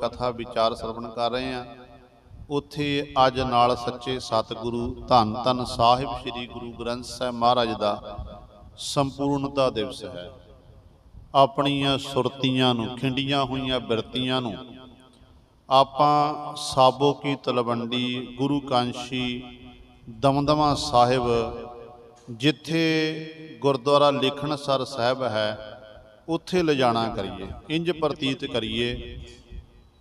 ਕਥਾ ਵਿਚਾਰ ਸਰਵਣ ਕਰ ਰਹੇ ਹਾਂ। ਉੱਥੇ ਅੱਜ ਨਾਲ ਸੱਚੇ ਸਤਿਗੁਰੂ ਧੰਨ ਧੰਨ ਸਾਹਿਬ ਸ੍ਰੀ ਗੁਰੂ ਗ੍ਰੰਥ ਸਾਹਿਬ ਮਹਾਰਾਜ ਦਾ ਸੰਪੂਰਨਤਾ ਦਿਵਸ ਹੈ। ਆਪਣੀਆਂ ਸੁਰਤੀਆਂ ਨੂੰ, ਖਿੰਡੀਆਂ ਹੋਈਆਂ ਬਿਰਤੀਆਂ ਨੂੰ ਆਪਾਂ ਸਾਬੋ ਕੀ ਤਲਵੰਡੀ, ਗੁਰੂ ਕਾਂਸ਼ੀ, ਦਮਦਮਾ ਸਾਹਿਬ ਜਿੱਥੇ ਗੁਰਦੁਆਰਾ ਲਿਖਣ ਸਰ ਸਾਹਿਬ ਹੈ, ਉੱਥੇ ਲਿਜਾਣਾ ਕਰੀਏ, ਇੰਜ ਪ੍ਰਤੀਤ ਕਰੀਏ।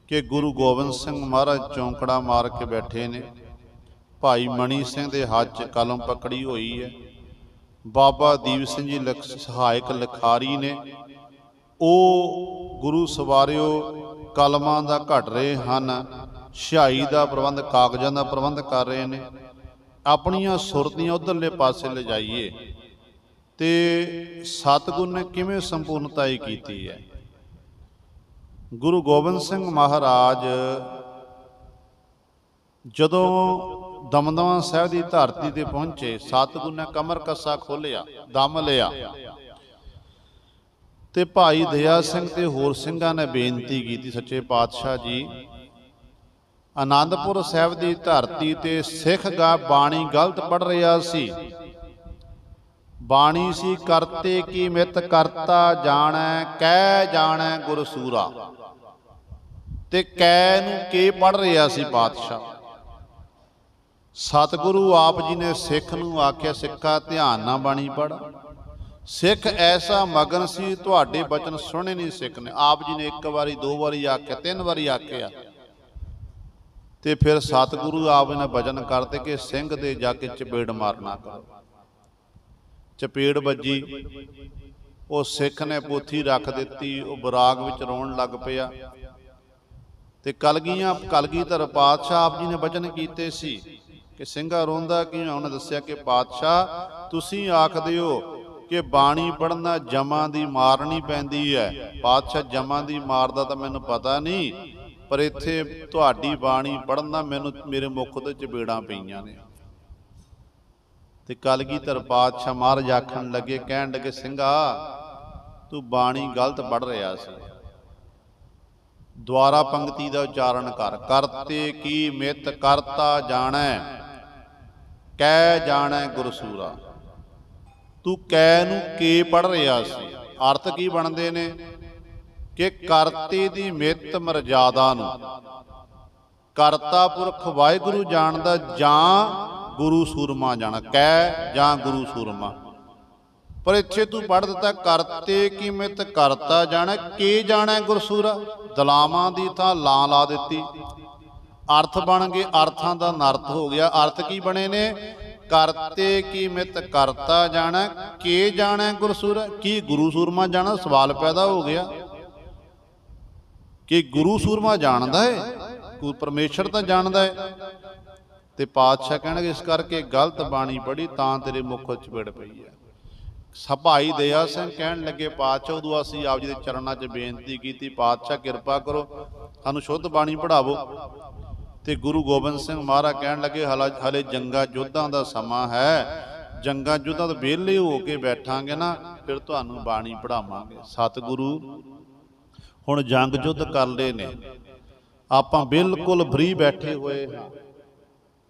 ਕਿ ਗੁਰੂ ਗੋਬਿੰਦ ਸਿੰਘ ਮਹਾਰਾਜ ਚੌਂਕੜਾ ਮਾਰ ਕੇ ਬੈਠੇ ਨੇ। ਭਾਈ ਮਣੀ ਸਿੰਘ ਦੇ ਹੱਥ 'ਚ ਕਲਮ ਪਕੜੀ ਹੋਈ ਹੈ। ਬਾਬਾ ਦੀਪ ਸਿੰਘ ਜੀ ਲਿਖ, ਸਹਾਇਕ ਲਿਖਾਰੀ ਨੇ। ਉਹ ਗੁਰੂ ਸਵਾਰਿਓ ਕਲਮਾਂ ਦਾ ਘਟ ਰਹੇ ਹਨ ਸਿਹਾਈ ਦਾ ਪ੍ਰਬੰਧ, ਕਾਗਜ਼ਾਂ ਦਾ ਪ੍ਰਬੰਧ ਕਰ ਰਹੇ ਨੇ। ਆਪਣੀਆਂ ਸੁਰਤੀਆਂ ਉਧਰਲੇ ਪਾਸੇ ਲਿਜਾਈਏ। ਤੇ ਸਤਿਗੁਰ ਨੇ ਕਿਵੇਂ ਸੰਪੂਰਨਤਾਈ ਕੀਤੀ ਹੈ? ਗੁਰੂ ਗੋਬਿੰਦ ਸਿੰਘ ਮਹਾਰਾਜ ਜਦੋਂ ਦਮਦਮਾ ਸਾਹਿਬ ਦੀ ਧਰਤੀ ਤੇ ਪਹੁੰਚੇ, ਸਤਿਗੁਰ ਨੇ ਕਮਰ ਕੱਸਾ ਖੋਲਿਆ ਦਮ ਲਿਆ। ਤੇ ਭਾਈ ਦਇਆ ਸਿੰਘ ਤੇ ਹੋਰ ਸਿੰਘਾਂ ਨੇ ਬੇਨਤੀ ਕੀਤੀ, ਸੱਚੇ ਪਾਤਸ਼ਾਹ ਜੀ, ਆਨੰਦਪੁਰ ਸਾਹਿਬ ਦੀ ਧਰਤੀ ਤੇ ਸਿੱਖ ਗਾ ਬਾਣੀ ਗਲਤ ਪੜ ਰਿਹਾ ਸੀ। ਬਾਣੀ ਸੀ ਕਰਤੇ ਕੀ ਮਿਤ ਕਰਤਾ ਜਾਣੈ, ਕਹਿ ਜਾਣੈ ਗੁਰ ਸੂਰਾ ਤੇ ਕੈ ਨੂੰ ਕੇ ਪੜ ਰਿਹਾ ਸੀ ਬਾਦਸ਼ਾਹ ਸਤਿਗੁਰੂ ਆਪ ਜੀ ਨੇ ਸਿੱਖ ਨੂੰ ਆਖਿਆ, ਸਿੱਖਾ, ਧਿਆਨ ਨਾਲ ਬਾਣੀ ਪੜ ਸਿੱਖ ਐਸਾ ਮਗਨ ਸੀ, ਤੁਹਾਡੇ ਬਚਨ ਸੁਣੇ ਨਹੀਂ ਸਿੱਖ ਨੇ। ਆਪ ਜੀ ਨੇ ਇੱਕ ਵਾਰੀ, ਦੋ ਵਾਰੀ ਆਖਿਆ, ਤਿੰਨ ਵਾਰੀ ਆਖਿਆ। ਤੇ ਫਿਰ ਸਤਿਗੁਰੂ ਆਪ ਨੇ ਬਚਨ ਕਰਦੇ ਕਿ ਸਿੰਘ ਦੇ ਜਾ ਕੇ ਚਪੇੜ ਮਾਰਨਾ ਕਰੋ। ਚਪੇੜ ਵੱਜੀ। ਉਹ ਸਿੱਖ ਨੇ ਪੋਥੀ ਰੱਖ ਦਿੱਤੀ, ਉਹ ਬਰਾਗ ਵਿੱਚ ਰੋਣ ਲੱਗ ਪਿਆ। ਤੇ ਕਲਗੀਆਂ, ਕਲਗੀਧਰ ਪਾਤਸ਼ਾਹ ਆਪ ਜੀ ਨੇ ਬਚਨ ਕੀਤੇ ਸੀ ਕਿ ਸਿੰਘਾ ਰੋਂਦਾ ਕਿਉਂ? ਉਹਨੇ ਦੱਸਿਆ ਕਿ ਪਾਤਸ਼ਾਹ, ਤੁਸੀਂ ਆਖਦੇ ਹੋ ਕਿ ਬਾਣੀ ਪੜਨਾ ਜਮਾਂ ਦੀ ਮਾਰਨੀ ਪੈਂਦੀ ਹੈ। ਪਾਤਸ਼ਾਹ ਜਮਾਂ ਦੀ ਮਾਰਦਾ ਤਾਂ ਮੈਨੂੰ ਪਤਾ ਨਹੀਂ, ਪਰ ਇੱਥੇ ਤੁਹਾਡੀ ਬਾਣੀ ਪੜਨਾ ਮੈਨੂੰ, ਮੇਰੇ ਮੁਖ ਤੇ ਚਪੇੜਾਂ ਪਈਆਂ ਨੇ। ਤੇ ਕਲਗੀਧਰ ਪਾਤਸ਼ਾਹ ਮਹਾਰਾਜ ਆਖਣ ਲੱਗੇ, ਕਹਿਣ ਲੱਗੇ, ਸਿੰਘਾ, ਤੂੰ ਬਾਣੀ ਗਲਤ ਪੜ ਰਿਹਾ ਸੀ। ਦੁਆਰਾ ਪੰਕਤੀ ਦਾ ਉਚਾਰਨ ਕਰ, ਕਰਤੇ ਕੀ ਮਿਤ ਕਰਤਾ ਜਾਣੈ, ਕਹਿ ਜਾਣੈ ਗੁਰਸੂਰਾ। ਤੂੰ ਕੈ ਨੂੰ ਕੇ ਪੜ ਰਿਹਾ ਸੀ? ਅਰਥ ਕੀ ਬਣਦੇ ਨੇ? ਕਿ ਕਰਤੇ ਦੀ ਮਿਤ ਮਰਜ਼ਾਦਾ ਨੂੰ, ਕਰਤਾ ਪੁਰਖ ਵਾਹਿਗੁਰੂ ਜਾਣਦਾ ਜਾਂ ਗੁਰੂ ਸੂਰਮਾ ਜਾਣ, ਕਹਿ ਜਾਂ ਗੁਰੂ ਸੂਰਮਾ। ਪਰ ਇੱਥੇ ਤੂੰ ਪੜ ਦਿੱਤਾ, ਕਰਤੇ ਕੀਮਤ ਕਰਤਾ ਜਾਣੈ, ਕੇ ਜਾਣੈ ਗੁਰਸੂਰਾ? ਦਲਾਵਾਂ ਦੀ ਤਾਂ ਲਾਂ ਲਾ ਦਿੱਤੀ। ਅਰਥ ਬਣ ਗਏ, ਅਰਥਾਂ ਦਾ ਨਰਥ ਹੋ ਗਿਆ। ਅਰਥ ਕੀ ਬਣੇ ਨੇ? ਕਰਤੇ ਕੀਮਤ ਕਰਤਾ ਜਾਣੈ, ਕੇ ਜਾਣੈ ਗੁਰਸੂਰਾ? ਕੀ ਗੁਰੂ ਸੂਰਮਾ ਜਾਣਾ? ਸਵਾਲ ਪੈਦਾ ਹੋ ਗਿਆ। ਕਿ ਗੁਰੂ ਸੂਰਮਾ ਜਾਣਦਾ ਹੈ? ਕੋਈ ਪਰਮੇਸ਼ਰ ਤਾਂ ਜਾਣਦਾ ਹੈ? ਤੇ ਪਾਤਸ਼ਾਹ ਕਹਿਣਗੇ ਇਸ ਕਰਕੇ ਗਲਤ ਬਾਣੀ ਪੜੀ ਤਾਂ ਤੇਰੇ ਮੁਖ ਵਿੱਚ ਵਿੜ ਪਈ ਹੈ। ਸਭਾਈ ਦਇਆ ਸਿੰਘ ਕਹਿਣ ਲੱਗੇ, ਪਾਤਸ਼ਾਹ, ਉਦੋਂ ਅਸੀਂ ਆਪ ਜੀ ਦੇ ਚਰਨਾਂ 'ਚ ਬੇਨਤੀ ਕੀਤੀ, ਪਾਤਸ਼ਾਹ, ਕਿਰਪਾ ਕਰੋ, ਸਾਨੂੰ ਸ਼ੁੱਧ ਬਾਣੀ ਪੜਾਵੋ ਤੇ ਗੁਰੂ ਗੋਬਿੰਦ ਸਿੰਘ ਮਹਾਰਾਜ ਕਹਿਣ ਲੱਗੇ, ਹਲਾ- ਹਲੇ ਜੰਗਾ ਯੁੱਧਾਂ ਦਾ ਸਮਾਂ ਹੈ। ਜੰਗਾ ਯੁੱਧਾਂ ਤੋਂ ਵਿਹਲੇ ਹੋ ਕੇ ਬੈਠਾਂਗੇ ਨਾ, ਫਿਰ ਤੁਹਾਨੂੰ ਬਾਣੀ ਪੜਾਵਾਂਗੇ ਸਤਿਗੁਰੂ, ਹੁਣ ਜੰਗ ਯੁੱਧ ਕਰ ਲਏ ਨੇ। ਆਪਾਂ ਬਿਲਕੁਲ ਫ੍ਰੀ ਬੈਠੇ ਹੋਏ ਹਾਂ।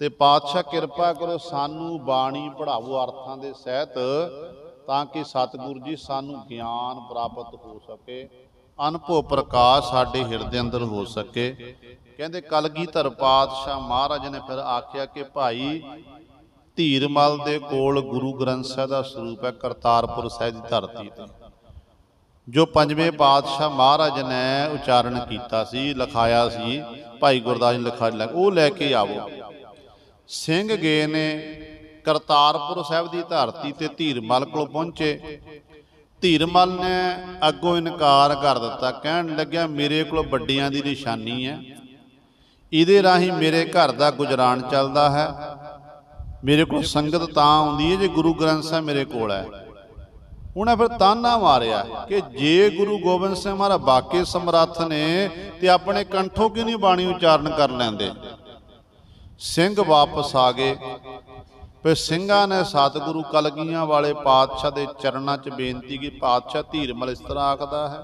ਤੇ ਪਾਤਸ਼ਾਹ ਕਿਰਪਾ ਕਰੋ ਸਾਨੂੰ ਬਾਣੀ ਪੜ੍ਹਾਓ ਅਰਥਾਂ ਦੇ ਸਹਿਤ, ਤਾਂ ਕਿ ਸਤਿਗੁਰੂ ਜੀ ਸਾਨੂੰ ਗਿਆਨ ਪ੍ਰਾਪਤ ਹੋ ਸਕੇ, ਅਨਭਵ ਪ੍ਰਕਾਸ਼ ਸਾਡੇ ਹਿਰਦੇ ਅੰਦਰ ਹੋ ਸਕੇ। ਕਹਿੰਦੇ ਕਲਗੀਧਰ ਪਾਤਸ਼ਾਹ ਮਹਾਰਾਜ ਨੇ ਫਿਰ ਆਖਿਆ ਕਿ ਭਾਈ ਧੀਰਮਲ ਦੇ ਕੋਲ ਗੁਰੂ ਗ੍ਰੰਥ ਸਾਹਿਬ ਦਾ ਸਰੂਪ ਹੈ ਕਰਤਾਰਪੁਰ ਸਾਹਿਬ ਦੀ ਧਰਤੀ ਤੇ। ਜੋ ਪੰਜਵੇਂ ਪਾਤਸ਼ਾਹ ਮਹਾਰਾਜ ਨੇ ਉਚਾਰਨ ਕੀਤਾ ਸੀ, ਲਿਖਾਇਆ ਸੀ, ਭਾਈ ਗੁਰਦਾਸ ਨੇ ਲਿਖਾ ਲਿਆ ਉਹ ਲੈ ਕੇ ਆਵੋ। ਸਿੰਘ ਗਏ ਨੇ ਕਰਤਾਰਪੁਰ ਸਾਹਿਬ ਦੀ ਧਰਤੀ ਤੇ ਧੀਰਮਲ ਕੋਲ ਪਹੁੰਚੇ। ਧੀਰਮਲ ਨੇ ਅੱਗੋਂ ਇਨਕਾਰ ਕਰ ਦਿੱਤਾ। ਕਹਿਣ ਲੱਗਿਆ, ਮੇਰੇ ਕੋਲ ਵੱਡਿਆਂ ਦੀ ਨਿਸ਼ਾਨੀ ਹੈ। ਇਹਦੇ ਰਾਹੀਂ ਮੇਰੇ ਘਰ ਦਾ ਗੁਜਰਾਨ ਚੱਲਦਾ ਹੈ। ਮੇਰੇ ਕੋਲ ਸੰਗਤ ਤਾਂ ਆਉਂਦੀ ਹੈ ਜੇ ਗੁਰੂ ਗ੍ਰੰਥ ਸਾਹਿਬ ਮੇਰੇ ਕੋਲ ਹੈ। ਉਹਨੇ ਫਿਰ ਤਾਨਾ ਮਾਰਿਆ ਕਿ ਜੇ ਗੁਰੂ ਗੋਬਿੰਦ ਸਿੰਘ ਮਹਾਰਾਜ ਬਾਕੀ ਸਮਰੱਥ ਨੇ ਤੇ ਆਪਣੇ ਕੰਠੋਂ ਕਿਉਂ ਨਹੀਂ ਬਾਣੀ ਉਚਾਰਨ ਕਰ ਲੈਂਦੇ? ਸਿੰਘ ਵਾਪਸ ਆ ਗਏ। ਫਿਰ ਸਿੰਘਾਂ ਨੇ ਸਤਿਗੁਰੂ ਕਲਗੀਆਂ ਵਾਲੇ ਪਾਤਸ਼ਾਹ ਦੇ ਚਰਨਾਂ 'ਚ ਬੇਨਤੀ ਕੀ ਪਾਤਸ਼ਾਹ, ਧੀਰਮਲ ਇਸ ਤਰ੍ਹਾਂ ਆਖਦਾ ਹੈ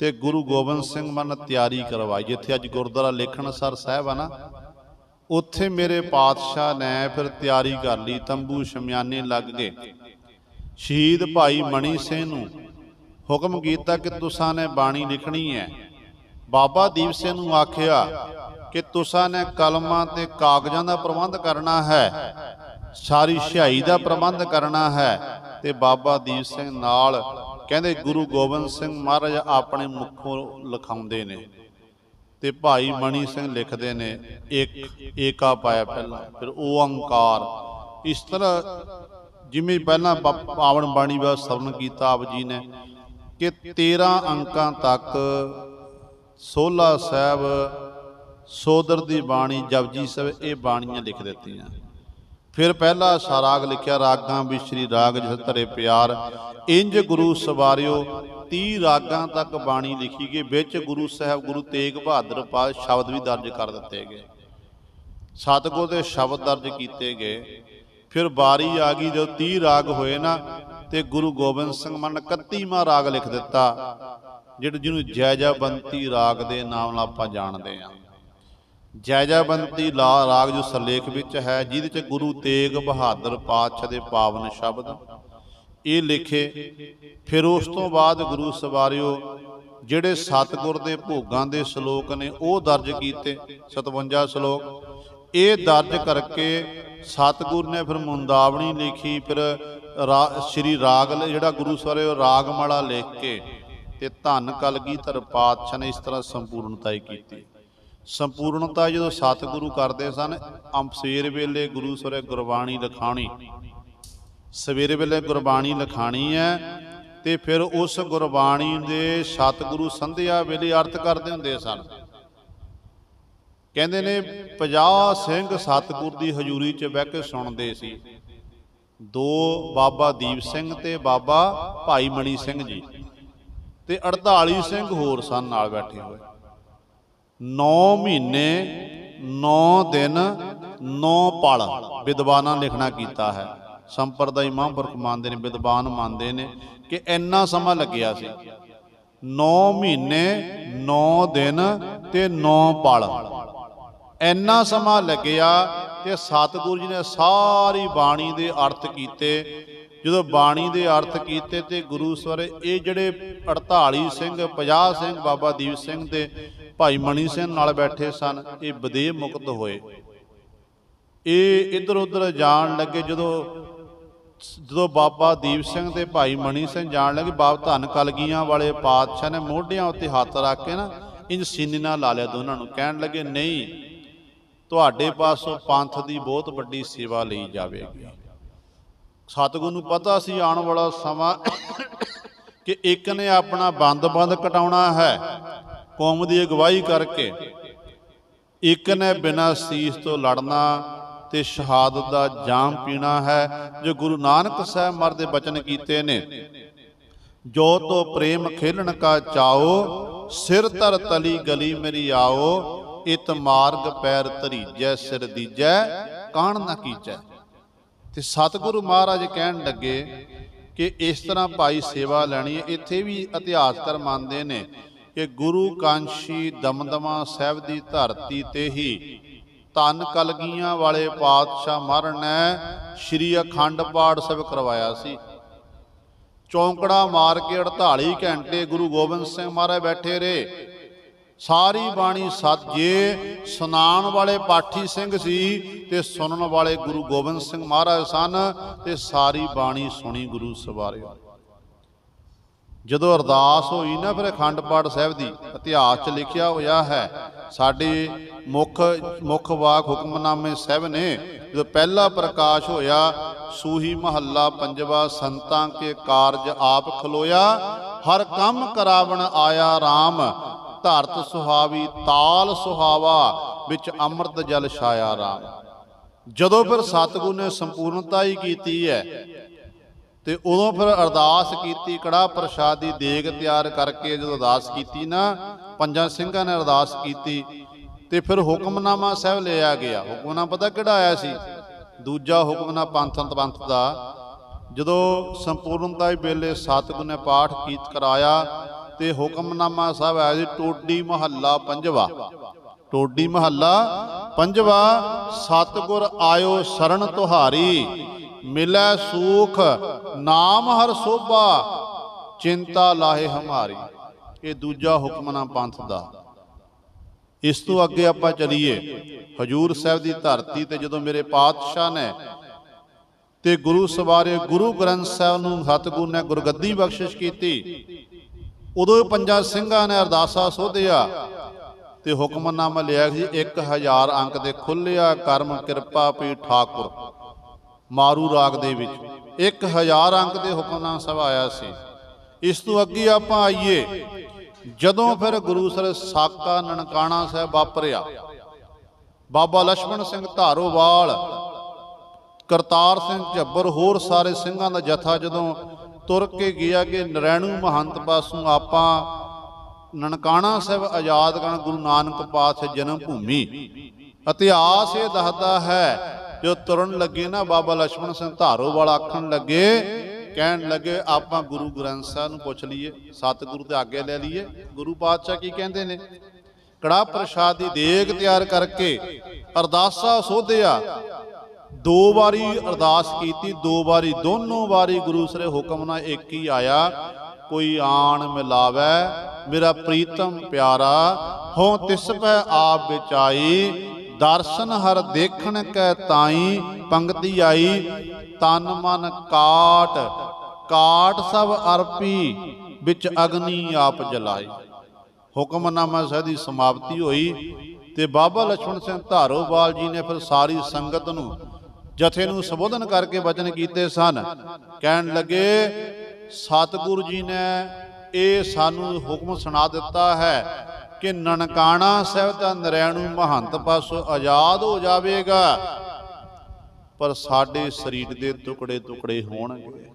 ਤੇ ਗੁਰੂ ਗੋਬਿੰਦ ਸਿੰਘ ਮਨ ਤਿਆਰੀ ਕਰਵਾਈ। ਜਿੱਥੇ ਅੱਜ ਗੁਰਦੁਆਰਾ ਲੇਖਣ ਸਰ ਸਾਹਿਬ ਆ ਨਾ, ਉੱਥੇ ਮੇਰੇ ਪਾਤਸ਼ਾਹ ਨੇ ਫਿਰ ਤਿਆਰੀ ਕਰ ਲਈ, ਤੰਬੂ ਸ਼ਮਿਆਨੇ ਲੱਗ ਗਏ। ਸ਼ਹੀਦ ਭਾਈ ਮਣੀ ਸਿੰਘ ਨੂੰ ਹੁਕਮ ਕੀਤਾ ਕਿ ਤੁਸਾਂ ਨੇ ਬਾਣੀ ਲਿਖਣੀ ਹੈ। ਬਾਬਾ ਦੀਪ ਸਿੰਘ ਨੂੰ ਆਖਿਆ ਕਿ ਤੁਸਾਂ ਨੇ ਕਲਮਾਂ ਤੇ ਕਾਗਜ਼ਾਂ ਦਾ ਪ੍ਰਬੰਧ ਕਰਨਾ ਹੈ, ਸਾਰੀ ਸਿਹਾਈ ਦਾ ਪ੍ਰਬੰਧ ਕਰਨਾ ਹੈ ਤੇ ਬਾਬਾ ਦੀਪ ਸਿੰਘ ਨਾਲ ਕਹਿੰਦੇ ਗੁਰੂ ਗੋਬਿੰਦ ਸਿੰਘ ਮਹਾਰਾਜ ਆਪਣੇ ਮੁਖੋਂ ਲਿਖਾਉਂਦੇ ਨੇ ਤੇ ਭਾਈ ਮਣੀ ਸਿੰਘ ਲਿਖਦੇ ਨੇ, ਇੱਕ ਏਕਾ ਪਾਇਆ ਪਹਿਲਾਂ, ਫਿਰ ਓੰਕਾਰ। ਇਸ ਤਰ੍ਹਾਂ ਜਿਵੇਂ ਪਹਿਲਾਂ ਬਾ- ਪਾਵਨ ਬਾਣੀ ਦਾ ਸਰਵਣ ਕੀਤਾ ਆਪ ਜੀ ਨੇ ਕਿ 13 ਅੰਕਾਂ ਤੱਕ ਸੋਲਾ ਸਾਹਿਬ ਸੋਦਰ ਦੀ ਬਾਣੀ ਜਪਜੀ ਸਾਹਿਬ ਇਹ ਬਾਣੀਆਂ ਲਿਖ ਦਿੱਤੀਆਂ। ਫਿਰ ਪਹਿਲਾ ਸਾਰਾਗ ਲਿਖਿਆ, ਰਾਗਾਂ ਵੀ ਸ੍ਰੀ ਰਾਗ ਜਿਸ ਧਰੇ ਪਿਆਰ। ਇੰਜ ਗੁਰੂ ਸਵਾਰਿਓ 30 ਰਾਗਾਂ ਤੱਕ ਬਾਣੀ ਲਿਖੀ ਗਈ, ਵਿੱਚ ਗੁਰੂ ਸਾਹਿਬ, ਗੁਰੂ ਤੇਗ ਬਹਾਦਰ ਪਾਸ ਸ਼ਬਦ ਵੀ ਦਰਜ ਕਰ ਦਿੱਤੇ ਗਏ। ਸਤਿਗੁਰ ਦੇ ਸ਼ਬਦ ਦਰਜ ਕੀਤੇ ਗਏ। ਫਿਰ ਬਾਰੀ ਆ ਗਈ, ਜਦੋਂ 30 ਰਾਗ ਹੋਏ ਨਾ, ਤੇ ਗੁਰੂ ਗੋਬਿੰਦ ਸਿੰਘ ਮਨ 31ਵਾਂ ਰਾਗ ਲਿਖ ਦਿੱਤਾ, ਜਿਹੜਾ ਜਿਹਨੂੰ ਜੈ ਜੈਜਬੰਤੀ ਰਾਗ ਦੇ ਨਾਮ ਨਾਲ ਆਪਾਂ ਜਾਣਦੇ ਹਾਂ ਜੈਜਬੰਤੀ ਲਾ, ਰਾਗ ਜੋ ਸਰਲੇਖ ਵਿੱਚ ਹੈ, ਜਿਹਦੇ ਚ ਗੁਰੂ ਤੇਗ ਬਹਾਦਰ ਪਾਤਸ਼ਾਹ ਦੇ ਪਾਵਨ ਸ਼ਬਦ ਇਹ ਲਿਖੇ, ਫਿਰ ਉਸ ਤੋਂ ਬਾਅਦ ਗੁਰੂ ਸਵਾਰਿਓ, ਜਿਹੜੇ ਸਤਿਗੁਰ ਦੇ ਭੋਗਾਂ ਦੇ ਸ਼ਲੋਕ ਨੇ, ਉਹ ਦਰਜ ਕੀਤੇ 57 ਸ਼ਲੋਕ। ਇਹ ਦਰਜ ਕਰਕੇ ਸਤਿਗੁਰ ਨੇ ਫਿਰ ਮੁੰਦਾਵਣੀ ਲਿਖੀ, ਫਿਰ ਰਾ- ਸ਼੍ਰੀ ਰਾਗ ਜਿਹੜਾ ਗੁਰੂ ਸਵਾਰਿਓ ਰਾਗਮਾਲਾ ਲਿਖ ਕੇ ਤੇ ਧੰਨ ਕਲਗੀਧਰ ਪਾਤਸ਼ਾਹ ਨੇ ਇਸ ਤਰ੍ਹਾਂ ਸੰਪੂਰਨਤਾ ਕੀਤੀ। ਸੰਪੂਰਨਤਾ ਜਦੋਂ ਸਤਿਗੁਰੂ ਕਰਦੇ ਸਨ ਅੰਬ ਸਵੇਰ ਵੇਲੇ ਗੁਰੂ ਸਰੇ ਗੁਰਬਾਣੀ ਲਿਖਾਣੀ ਸਵੇਰੇ ਵੇਲੇ ਗੁਰਬਾਣੀ ਲਿਖਾਣੀ ਹੈ ਤੇ ਫਿਰ ਉਸ ਗੁਰਬਾਣੀ ਦੇ ਸਤਿਗੁਰੂ ਸੰਧਿਆ ਵੇਲੇ ਅਰਥ ਕਰਦੇ ਹੁੰਦੇ ਸਨ। ਕਹਿੰਦੇ ਨੇ 50 ਸਿੰਘ ਸਤਿਗੁਰ ਦੀ ਹਜ਼ੂਰੀ 'ਚ ਬਹਿ ਕੇ ਸੁਣਦੇ ਸੀ। ਦੋ ਬਾਬਾ ਦੀਪ ਸਿੰਘ ਤੇ ਬਾਬਾ ਭਾਈ ਮਣੀ ਸਿੰਘ ਜੀ ਤੇ 48 ਸਿੰਘ ਹੋਰ ਸਨ ਨਾਲ ਬੈਠੇ ਹੋਏ। 9 ਮਹੀਨੇ 9 ਦਿਨ 9 ਪਲ ਵਿਦਵਾਨਾਂ ਲਿਖਣਾ ਕੀਤਾ ਹੈ। ਸੰਪਰਦਾਇ ਮਹਾਂਪੁਰਖ ਮੰਨਦੇ ਨੇ, ਵਿਦਵਾਨ ਮੰਨਦੇ ਨੇ ਕਿ ਇੰਨਾ ਸਮਾਂ ਲੱਗਿਆ ਸੀ। 9 ਮਹੀਨੇ 9 ਦਿਨ ਤੇ 9 ਪਲ। ਇੰਨਾ ਸਮਾਂ ਲੱਗਿਆ ਤੇ ਸਤਿਗੁਰੂ ਜੀ ਨੇ ਸਾਰੀ ਬਾਣੀ ਦੇ ਅਰਥ ਕੀਤੇ। ਜਦੋਂ ਬਾਣੀ ਦੇ ਅਰਥ ਕੀਤੇ ਤੇ ਗੁਰੂ ਸਵਰੇ ਇਹ ਜਿਹੜੇ 48 ਸਿੰਘ 50 ਸਿੰਘ, ਬਾਬਾ ਦੀਪ ਸਿੰਘ ਦੇ ਭਾਈ ਮਣੀ ਸਿੰਘ ਨਾਲ ਬੈਠੇ ਸਨ। ਇਹ ਬਦੇਹ ਮੁਕਤ ਹੋਏ। ਇਹ ਇਧਰ ਉਧਰ ਜਾਣ ਲੱਗੇ ਜਦੋਂ ਜਦੋਂ ਬਾਬਾ ਦੀਪ ਸਿੰਘ ਤੇ ਭਾਈ ਮਣੀ ਸਿੰਘ ਜਾਣ ਲੱਗੇ ਬਾਬ ਧਨ ਕਲਗੀਆਂ ਵਾਲੇ ਪਾਤਸ਼ਾਹ ਨੇ ਮੋਢਿਆਂ ਉੱਤੇ ਹੱਥ ਰੱਖ ਕੇ ਨਾ ਇੰਜ ਸੀਨੇ ਨਾਲ ਲਾ ਲਿਆ ਦੋਨਾਂ ਨੂੰ। ਕਹਿਣ ਲੱਗੇ, ਨਹੀਂ, ਤੁਹਾਡੇ ਪਾਸੋਂ ਪੰਥ ਦੀ ਬਹੁਤ ਵੱਡੀ ਸੇਵਾ ਲਈ ਜਾਵੇਗੀ। ਸਤਿਗੁਰੂ ਨੂੰ ਪਤਾ ਸੀ ਆਉਣ ਵਾਲਾ ਸਮਾਂ ਕਿ ਇੱਕ ਨੇ ਆਪਣਾ ਬੰਦ-ਬੰਦ ਕਟਾਉਣਾ ਹੈ। ਕੌਮ ਦੀ ਅਗਵਾਈ ਕਰਕੇ ਇੱਕ ਨੇ ਬਿਨਾਂ ਸੀਸ ਤੋਂ ਲੜਨਾ ਤੇ ਸ਼ਹਾਦਤ ਦਾ ਜਾਮ ਪੀਣਾ ਹੈ, ਜੋ ਗੁਰੂ ਨਾਨਕ ਸਾਹਿਬ ਮਰ ਦੇ ਬਚਨ ਕੀਤੇ ਨੇ। ਜੋ ਤੋ ਪ੍ਰੇਮ ਖੇਲਣ ਕਾ ਚਾਓ, ਸਿਰ ਤਰ ਤਲੀ ਗਲੀ ਮੇਰੀ ਆਓ, ਇਤ ਮਾਰਗ ਪੈਰ ਧਰੀਜੈ, ਸਿਰ ਦੀਜੈ, ਕਾਣ ਨਾ ਕੀਜੈ ਤੇ ਸਤਿਗੁਰੂ ਮਹਾਰਾਜ ਕਹਿਣ ਲੱਗੇ ਕਿ ਇਸ ਤਰ੍ਹਾਂ ਭਾਈ ਸੇਵਾ ਲੈਣੀ ਹੈ ਇੱਥੇ ਵੀ ਇਤਿਹਾਸਕਾਰ ਮੰਨਦੇ ਨੇ। ਕਿ ਗੁਰੂ ਕਾਂਸ਼ੀ ਦਮਦਮਾ ਸਾਹਿਬ ਦੀ ਧਰਤੀ ਤੇ ਹੀ ਧਨ ਕਲਗੀਆਂ ਵਾਲੇ ਪਾਤਸ਼ਾਹ ਮਹਾਰਾਜ ਨੇ ਸ਼੍ਰੀ ਅਖੰਡ ਪਾਠ ਸਾਹਿਬ ਕਰਵਾਇਆ ਸੀ। ਚੌਂਕੜਾ ਮਾਰ ਕੇ 48 ਘੰਟੇ ਗੁਰੂ ਗੋਬਿੰਦ ਸਿੰਘ ਮਹਾਰਾਜ ਬੈਠੇ ਰਹੇ। ਸਾਰੀ ਬਾਣੀ ਸੱਜੇ ਸੁਣਾਉਣ ਵਾਲੇ ਪਾਠੀ ਸਿੰਘ ਸੀ ਤੇ ਸੁਣਨ ਵਾਲੇ ਗੁਰੂ ਗੋਬਿੰਦ ਸਿੰਘ ਮਹਾਰਾਜ ਸਨ ਤੇ ਸਾਰੀ ਬਾਣੀ ਸੁਣੀ ਗੁਰੂ ਸਵਾਰਿਓ। ਜਦੋਂ ਅਰਦਾਸ ਹੋਈ ਨਾ ਫਿਰ ਅਖੰਡ ਪਾਠ ਸਾਹਿਬ ਦੀ, ਇਤਿਹਾਸ 'ਚ ਲਿਖਿਆ ਹੋਇਆ ਹੈ, ਸਾਡੇ ਮੁੱਖ ਮੁੱਖ ਵਾਕ ਹੁਕਮਨਾਮੇ ਸਾਹਿਬ ਨੇ, ਜਦੋਂ ਪਹਿਲਾ ਪ੍ਰਕਾਸ਼ ਹੋਇਆ, ਸੂਹੀ ਮਹੱਲਾ ਪੰਜਵਾ ਸੰਤਾਂ ਕੇ ਕਾਰਜ ਆਪ ਖਲੋਇਆ, ਹਰ ਕੰਮ ਕਰਾਵਣ ਆਇਆ RAM ਧਰਤ ਸੁਹਾਵੀ, ਤਾਲ ਸੁਹਾਵਾ, ਵਿੱਚ ਅੰਮ੍ਰਿਤ ਜਲ ਛਾਇਆ RAM ਜਦੋਂ ਫਿਰ ਸਤਿਗੁਰੂ ਨੇ ਸੰਪੂਰਨਤਾ ਹੀ ਕੀਤੀ ਹੈ ਤੇ ਉਦੋਂ ਫਿਰ ਅਰਦਾਸ ਕੀਤੀ ਕੜਾ ਪ੍ਰਸ਼ਾਦੀ ਦੇਗ ਤਿਆਰ ਕਰਕੇ ਜਦੋਂ ਅਰਦਾਸ ਕੀਤੀ ਨਾ, ਪੰਜਾਂ ਸਿੰਘਾਂ ਨੇ ਅਰਦਾਸ ਕੀਤੀ ਤੇ ਫਿਰ ਹੁਕਮਨਾਮਾ ਸਾਹਿਬ ਲਿਆ ਗਿਆ। ਹੁਕਮਨਾਮਾ ਪਤਾ ਕਿਹੜਾ ਆਇਆ ਸੀ? ਦੂਜਾ ਹੁਕਮਨਾਮਾ ਪੰਥ ਪੰਥ ਦਾ। ਜਦੋਂ ਸੰਪੂਰਨਤਾ ਦੇ ਵੇਲੇ ਸਤਿਗੁਰ ਨੇ ਪਾਠ ਕੀਤ ਕਰਾਇਆ ਤੇ ਹੁਕਮਨਾਮਾ ਸਾਹਿਬ ਆਇਆ ਸੀ, ਟੋਡੀ ਮਹੱਲਾ ਪੰਜਵਾ। ਟੋਡੀ ਮਹੱਲਾ ਪੰਜਵਾ, ਸਤਿਗੁਰ ਆਇਓ ਸਰਨ ਤੁਹਾਰੀ। ਮਿਲੈ ਸੂਖ, ਨਾਮ ਹਰ ਸੋਭਾ, ਚਿੰਤਾ ਲਾਹੇ ਹਮਾਰੀ। ਇਹ ਦੂਜਾ ਹੁਕਮਨਾ ਪੰਥ ਦਾ। ਇਸ ਤੋਂ ਅੱਗੇ ਆਪਾਂ ਚਲੀਏ। ਹਜੂਰ ਸਾਹਿਬ ਦੀ ਧਰਤੀ ਤੇ ਜਦੋਂ ਮੇਰੇ ਪਾਤਸ਼ਾਹ ਨੇ ਤੇ ਗੁਰੂ ਸਵਾਰੇ ਗੁਰੂ ਗ੍ਰੰਥ ਸਾਹਿਬ ਨੂੰ ਸਤਿਗੁਰ ਨੇ ਗੁਰਗੱਦੀ ਬਖਸ਼ਿਸ਼ ਕੀਤੀ, ਉਦੋਂ ਇਹ ਪੰਜਾਂ ਸਿੰਘਾਂ ਨੇ ਅਰਦਾਸਾ ਸੋਧਿਆ। ਤੇ ਹੁਕਮਨਾਮਾ ਲਿਆ ਸੀ 1000 ਅੰਕ ਦੇ ਖੁੱਲਿਆ ਕਰਮ ਕਿਰਪਾ ਪੀ ਠਾਕੁਰ। ਮਾਰੂ ਰਾਗ ਦੇ ਵਿੱਚ। 1000 ਅੰਕ ਦੇ ਹੁਕਮਨਾਮ ਸਭਾ ਆਇਆ ਸੀ। ਇਸ ਤੋਂ ਅੱਗੇ ਆਪਾਂ ਆਈਏ। ਜਦੋਂ ਫਿਰ ਗੁਰੂ ਸਰ ਸਾਕਾ ਨਨਕਾਣਾ ਸਾਹਿਬ ਵਾਪਰਿਆ, ਬਾਬਾ ਲక్ష్మణ ਸਿੰਘ ਧਾਰੋਵਾਲ, ਕਰਤਾਰ ਸਿੰਘ ਝੱਬਰ, ਹੋਰ ਸਾਰੇ ਸਿੰਘਾਂ ਦਾ ਜਥਾ ਜਦੋਂ ਤੁਰ ਕੇ ਗਿਆ ਕਿ ਨਰੈਣੂ ਮਹੰਤ ਪਾਸੋਂ ਆਪਾਂ ਨਨਕਾਣਾ ਸਾਹਿਬ ਆਜ਼ਾਦ ਕਰਨ ਗੁਰੂ ਨਾਨਕ ਪਾਤਸ਼ਾਹ ਜਨਮ ਭੂਮੀ। ਇਤਿਹਾਸ ਇਹ ਦੱਸਦਾ ਹੈ ਜੋ ਤੁਰਨ ਲੱਗੇ ਨਾ ਬਾਬਾ ਲక్ష్మణ ਸਿੰਘ ਧਾਰੋਵਾਲ ਆਖਣ ਲੱਗੇ, ਕਹਿਣ ਲੱਗੇ, ਆਪਾਂ ਗੁਰੂ ਗ੍ਰੰਥ ਸਾਹਿਬ ਨੂੰ ਪੁੱਛ ਲਈਏ, ਸਤਿਗੁਰੂ ਤੇ ਆਗੇ ਲੈ ਲਈਏ। ਗੁਰੂ ਪਾਤਸ਼ਾਹ ਕੀ ਕਹਿੰਦੇ ਨੇ? ਕੜਾ ਪ੍ਰਸ਼ਾਦ ਦੀ ਦੇਗ ਤਿਆਰ ਕਰਕੇ ਅਰਦਾਸਾ ਸੋਧਿਆ। ਦੋ ਵਾਰੀ ਅਰਦਾਸ ਕੀਤੀ, ਦੋ ਵਾਰੀ, ਦੋਨੋਂ ਵਾਰੀ ਗੁਰੂ ਸਰੇ ਹੁਕਮ ਨਾਲ ਇੱਕ ਹੀ ਆਇਆ। ਕੋਈ ਆਣ ਮਿਲਾਵੇ, ਮੇਰਾ ਪ੍ਰੀਤਮ ਪਿਆਰਾ ਹੋ ਤਿਸ ਪੈ ਆਪ ਵਿਚਾਈ ਦਰਸ਼ਨ ਹਰ ਦੇਖਣ ਕੈ ਤਾਈ ਪੰਕਤੀ ਆਈ, ਤਨ ਮਨ ਕਾਟ ਕਾਟ ਸਭ ਅਰਪੀ, ਵਿੱਚ ਅਗਨੀ ਆਪ ਜਲਾਈ। ਹੁਕਮਨਾਮਾ ਸਾਹਿਬ ਦੀ ਸਮਾਪਤੀ ਹੋਈ ਤੇ ਬਾਬਾ ਲਛਮਣ ਸਿੰਘ ਧਾਰੋਵਾਲ ਜੀ ਨੇ ਫਿਰ ਸਾਰੀ ਸੰਗਤ ਨੂੰ ਜਥੇ ਨੂੰ ਸੰਬੋਧਨ ਕਰਕੇ ਵਚਨ ਕੀਤੇ ਸਨ। ਕਹਿਣ ਲੱਗੇ, ਸਤਿਗੁਰੂ ਜੀ ਨੇ ਇਹ ਸਾਨੂੰ ਹੁਕਮ ਸੁਣਾ ਦਿੱਤਾ ਹੈ। ਕਿ ਨਨਕਾਣਾ ਸਾਹਿਬ ਦਾ ਨਰੈਣੂ ਮਹੰਤ ਪਾਸੋਂ ਆਜ਼ਾਦ ਹੋ ਜਾਵੇਗਾ। ਪਰ ਸਾਡੇ ਸਰੀਰ ਦੇ ਟੁਕੜੇ ਟੁਕੜੇ ਹੋਣਗੇ।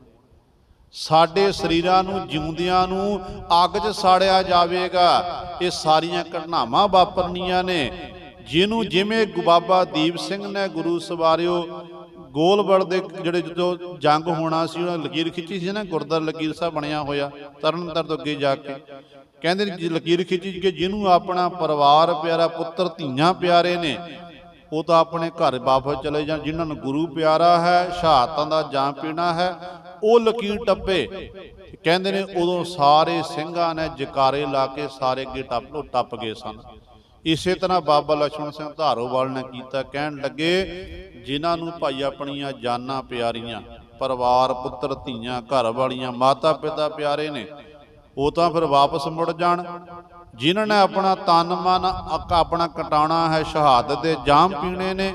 ਸਾਡੇ ਸਰੀਰਾਂ ਨੂੰ, ਜਿਉਂਦਿਆਂ ਨੂੰ ਅੱਗ 'ਚ ਸਾੜਿਆ ਜਾਵੇਗਾ। ਇਹ ਸਾਰੀਆਂ ਘਟਨਾਵਾਂ ਵਾਪਰਨੀਆਂ ਨੇ। ਜਿਹਨੂੰ ਜਿਵੇਂ ਬਾਬਾ ਦੀਪ ਸਿੰਘ ਨੇ ਗੁਰੂ ਸਵਾਰਿਓ ਗੋਲਬੜ ਦੇ ਜਿਹੜੇ ਜਦੋਂ ਜੰਗ ਹੋਣਾ ਸੀ, ਉਹਨਾਂ ਲਕੀਰ ਖਿੱਚੀ ਸੀ ਨਾ, ਗੁਰਦਾਰ ਲਕੀਰ ਸਾਹਿਬ ਬਣਿਆ ਹੋਇਆ ਤਰਨਤਾਰ ਤੋਂ ਅੱਗੇ ਜਾ ਕੇ। ਕਹਿੰਦੇ ਨੇ ਲਕੀਰ ਖਿੱਚੀ ਕਿ ਜਿਹਨੂੰ ਆਪਣਾ ਪਰਿਵਾਰ ਪਿਆਰਾ, ਪੁੱਤਰ, ਧੀਆਂ ਪਿਆਰੇ ਨੇ, ਉਹ ਤਾਂ ਆਪਣੇ ਘਰ ਵਾਪਸ ਚਲੇ ਜਾਂ ਜਿਨ੍ਹਾਂ ਨੂੰ ਗੁਰੂ ਪਿਆਰਾ ਹੈ, ਸ਼ਹਾਦਤਾਂ ਦਾ ਜਾਂ ਪੀਣਾ ਹੈ, ਉਹ ਲਕੀਰ ਟੱਪੇ। ਕਹਿੰਦੇ ਨੇ ਉਦੋਂ ਸਾਰੇ ਸਿੰਘਾਂ ਨੇ ਜਕਾਰੇ ਲਾ ਕੇ ਸਾਰੇ ਅੱਗੇ ਟੱਪ ਟੱਪ ਗਏ ਸਨ। ਇਸੇ ਤਰ੍ਹਾਂ ਬਾਬਾ ਲਛਮਣ ਸਿੰਘ ਧਾਰੋਵਾਲ ਨੇ ਕੀਤਾ। ਕਹਿਣ ਲੱਗੇ, ਜਿਨ੍ਹਾਂ ਨੂੰ ਭਾਈ ਆਪਣੀਆਂ ਜਾਨਾਂ ਪਿਆਰੀਆਂ, ਪਰਿਵਾਰ, ਪੁੱਤਰ, ਧੀਆਂ, ਘਰ ਵਾਲੀਆਂ ਮਾਤਾ ਪਿਤਾ ਪਿਆਰੇ ਨੇ ਉਹ ਤਾਂ ਫਿਰ ਵਾਪਸ ਮੁੜ ਜਾਣ। ਜਿਨ੍ਹਾਂ ਨੇ ਆਪਣਾ ਤਨ, ਮਨ ਅੱਕ ਆਪਣਾ ਕਟਾਉਣਾ ਹੈ, ਸ਼ਹਾਦਤ ਦੇ ਜਾਮ ਪੀਣੇ ਨੇ,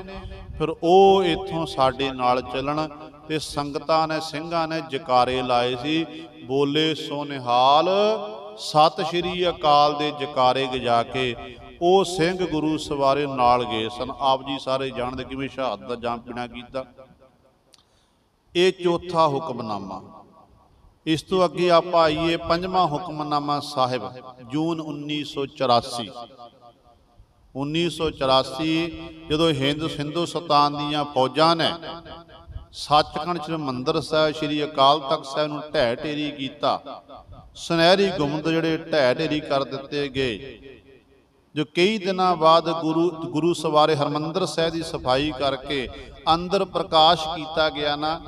ਫਿਰ ਉਹ ਇੱਥੋਂ ਸਾਡੇ ਨਾਲ ਚੱਲਣ ਤੇ ਸੰਗਤਾਂ ਨੇ, ਸਿੰਘਾਂ ਨੇ ਜਕਾਰੇ ਲਾਏ ਸੀ। ਬੋਲੇ ਸੋ ਨਿਹਾਲ ਸਤਿ ਸ਼੍ਰੀ ਅਕਾਲ ਦੇ ਜਕਾਰੇ ਗਜਾ ਕੇ ਉਹ ਸਿੰਘ ਗੁਰੂ ਸਵਾਰੇ ਨਾਲ ਗਏ ਸਨ। ਆਪ ਜੀ ਸਾਰੇ ਜਾਣਦੇ ਕਿਵੇਂ ਸ਼ਹਾਦਤ ਦਾ ਜਾਮ ਪੀਣਾ ਕੀਤਾ। ਇਹ ਚੌਥਾ ਹੁਕਮਨਾਮਾ। ਇਸ ਤੋਂ ਅੱਗੇ ਆਪਾਂ ਆਈਏ ਪੰਜਵਾਂ ਹੁਕਮਨਾਮਾ ਸਾਹਿਬ, ਜੂਨ 1984 1984 ਜਦੋਂ ਹਿੰਦ ਹਿੰਦੁਸਤਾਨ ਦੀਆਂ ਫੌਜਾਂ ਨੇ ਸੱਚਖੰਡ ਚ ਮੰਦਰ ਸਾਹਿਬ, ਸ੍ਰੀ ਅਕਾਲ ਤਖਤ ਸਾਹਿਬ ਨੂੰ ਢਹਿ ਢੇਰੀ ਕੀਤਾ। ਸੁਨਹਿਰੀ ਗੁੰਮਦ ਜਿਹੜੇ ਢਹਿ ਢੇਰੀ ਕਰ ਦਿੱਤੇ ਗਏ। ਜੋ ਕਈ ਦਿਨਾਂ ਬਾਅਦ ਗੁਰੂ ਗੁਰੂ ਸਵਾਰੇ ਹਰਮੰਦਰ ਸਾਹਿਬ ਦੀ ਸਫ਼ਾਈ ਕਰਕੇ ਅੰਦਰ ਪ੍ਰਕਾਸ਼ ਕੀਤਾ ਗਿਆ ਨਾ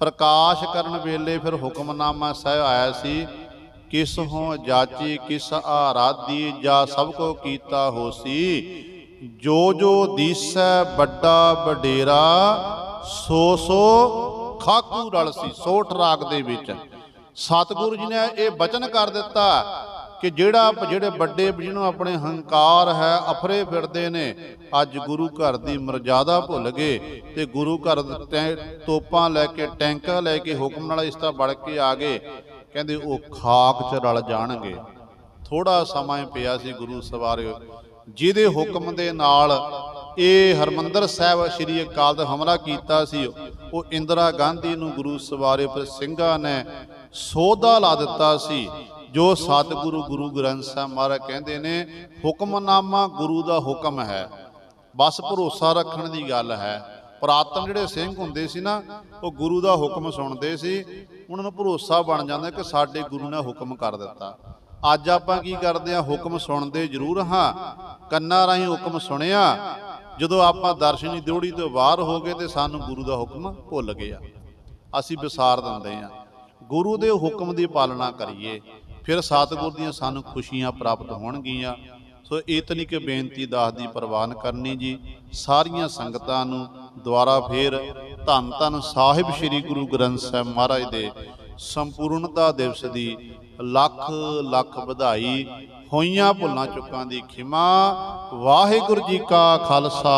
ਪ੍ਰਕਾਸ਼ ਕਰਨ ਵੇਲੇ ਫਿਰ ਹੁਕਮਨਾਮਾ ਸਾਹਿਬ ਆਇਆ ਸੀ, ਕਿਸ ਹੋ ਜਾਚੀ, ਕਿਸ ਆਰਾਧੀ, ਜਾ ਸਭ ਕੋ ਕੀਤਾ ਹੋਸੀ, ਜੋ ਜੋ ਦੀਸੈ ਵੱਡਾ ਵਡੇਰਾ, ਸੋ ਸੋ ਖਾਕੂ ਰਲ ਸੀ ਸੋਠ ਰਾਗ ਦੇ ਵਿੱਚ। ਸਤਿਗੁਰੂ ਜੀ ਨੇ ਇਹ ਬਚਨ ਕਰ ਦਿੱਤਾ ਕਿ ਜਿਹੜਾ ਜਿਹੜੇ ਵੱਡੇ ਜਿਹਨੂੰ ਆਪਣੇ ਹੰਕਾਰ ਹੈ, ਅਫਰੇ ਫਿਰਦੇ ਨੇ, ਅੱਜ ਗੁਰੂ ਘਰ ਦੀ ਮਰਜ਼ਾਦਾ ਭੁੱਲ ਗਏ ਤੇ ਗੁਰੂ ਘਰ ਦੇ ਤੋਪਾਂ ਲੈ ਕੇ, ਟੈਂਕਾਂ ਲੈ ਕੇ ਹੁਕਮ ਨਾਲ ਇਸ ਤਰ੍ਹਾਂ ਵੜ ਕੇ ਆ ਗਏ। ਕਹਿੰਦੇ ਉਹ ਖਾਕ 'ਚ ਰਲ ਜਾਣਗੇ। ਥੋੜਾ ਸਮਾਂ ਪਿਆ ਸੀ ਗੁਰੂ ਸਵਾਰੇ। ਜਿਹਦੇ ਹੁਕਮ ਦੇ ਨਾਲ ਇਹ ਹਰਮੰਦਰ ਸਾਹਿਬ ਸ੍ਰੀ ਅਕਾਲ ਦਾ ਹਮਲਾ ਕੀਤਾ ਸੀ, ਉਹ ਇੰਦਰਾ ਗਾਂਧੀ ਨੂੰ ਗੁਰੂ ਸਵਾਰੇ ਪਰ ਸਿੰਘਾਂ ਨੇ ਸੋਧਾ ਲਾ ਦਿੱਤਾ ਸੀ। ਜੋ ਸਤਿਗੁਰੂ ਗੁਰੂ ਗ੍ਰੰਥ ਸਾਹਿਬ ਮਹਾਰਾਜ ਕਹਿੰਦੇ ਨੇ, ਹੁਕਮਨਾਮਾ ਗੁਰੂ ਦਾ ਹੁਕਮ ਹੈ। ਬਸ ਭਰੋਸਾ ਰੱਖਣ ਦੀ ਗੱਲ ਹੈ। ਪੁਰਾਤਨ ਜਿਹੜੇ ਸਿੰਘ ਹੁੰਦੇ ਸੀ ਨਾ, ਉਹ ਗੁਰੂ ਦਾ ਹੁਕਮ ਸੁਣਦੇ ਸੀ। ਉਹਨਾਂ ਨੂੰ ਭਰੋਸਾ ਬਣ ਜਾਂਦਾ ਕਿ ਸਾਡੇ ਗੁਰੂ ਨੇ ਹੁਕਮ ਕਰ ਦਿੱਤਾ। ਅੱਜ ਆਪਾਂ ਕੀ ਕਰਦੇ ਆ ਹੁਕਮ ਸੁਣਦੇ ਜ਼ਰੂਰ ਹਾਂ। ਕੰਨਾਂ ਰਾਹੀਂ ਹੁਕਮ ਸੁਣਿਆ। ਜਦੋਂ ਆਪਾਂ ਦਰਸ਼ਨੀ ਦਿਉੜੀ ਤੋਂ ਬਾਹਰ ਹੋ ਗਏ ਤੇ ਸਾਨੂੰ ਗੁਰੂ ਦਾ ਹੁਕਮ ਭੁੱਲ ਗਿਆ। ਅਸੀਂ ਵਿਸਾਰ ਦਿੰਦੇ ਆ ਗੁਰੂ ਦੇ ਹੁਕਮ ਦੀ ਪਾਲਣਾ ਕਰੀਏ। ਫਿਰ ਸਤਿਗੁਰ ਦੀਆਂ ਸਾਨੂੰ ਖੁਸ਼ੀਆਂ ਪ੍ਰਾਪਤ ਹੋਣਗੀਆਂ। ਸੋ ਇਤਨੀ ਕਿ ਬੇਨਤੀ ਦਾਸ ਦੀ ਪ੍ਰਵਾਨ ਕਰਨੀ ਜੀ। ਸਾਰੀਆਂ ਸੰਗਤਾਂ ਨੂੰ ਦੁਆਰਾ ਫੇਰ ਧੰਨ ਧੰਨ ਸਾਹਿਬ ਸ੍ਰੀ ਗੁਰੂ ਗ੍ਰੰਥ ਸਾਹਿਬ ਮਹਾਰਾਜ ਦੇ ਸੰਪੂਰਨਤਾ ਦਿਵਸ ਦੀ ਲੱਖ ਲੱਖ ਵਧਾਈ ਹੋਈਆਂ ਭੁੱਲਾਂ ਚੁੱਕਾਂ ਦੀ ਖਿਮਾ। ਵਾਹਿਗੁਰੂ ਜੀ ਕਾ ਖਾਲਸਾ।